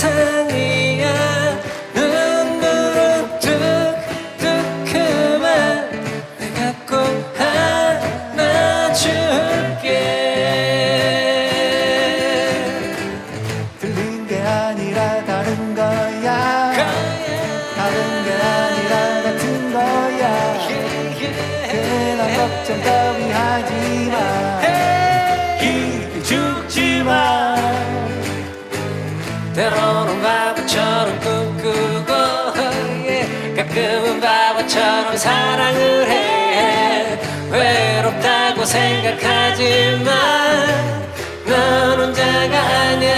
세상이야. 눈물은 뚝뚝 그만 내가 꼭 안아줄게. 들린 게 아니라 다른 거야. 다른 게 아니라 같은 거야. 괜한 걱정 따위 하지 마 사랑을 해. 외롭다고 생각하지만 넌 혼자가 아니야.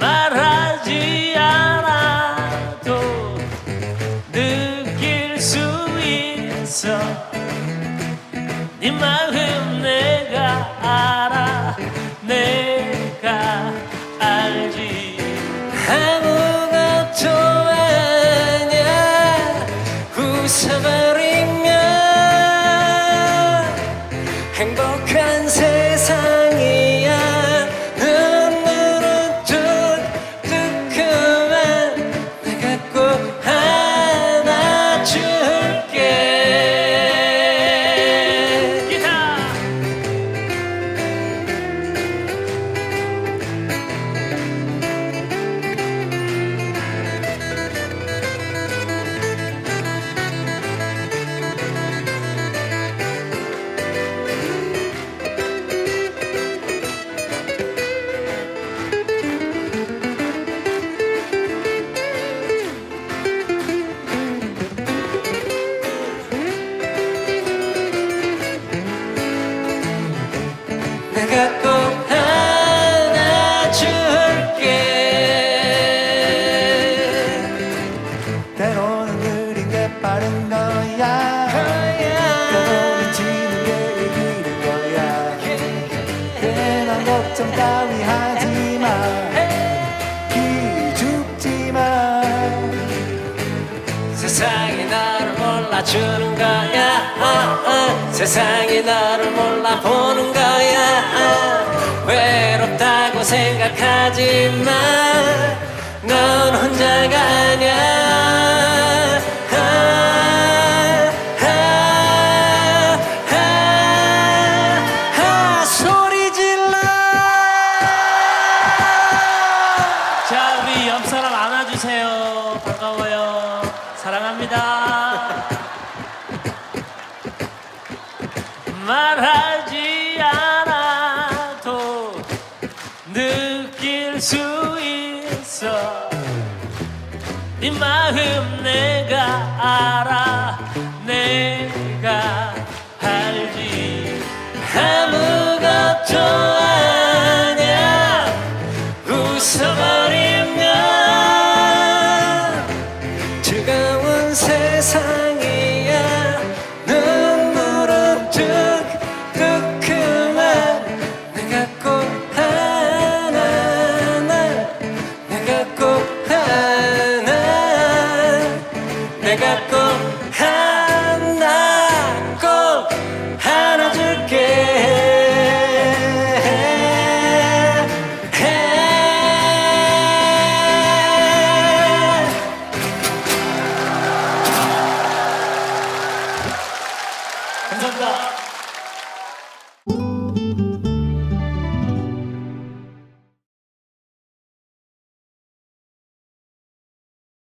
말하지 않아도 느낄 수 있어. 네 마음 내가 알아. 내가 주는 거야 아, 아. 세상이 나를 몰라보는 거야 아. 외롭다고 생각하지만 넌 혼자가 아니야 말하지 않아도 느낄 수 있어. 네 마음 내가 알아 내가 알지. 아무것도 아냐 웃어버리면 즐거운 세상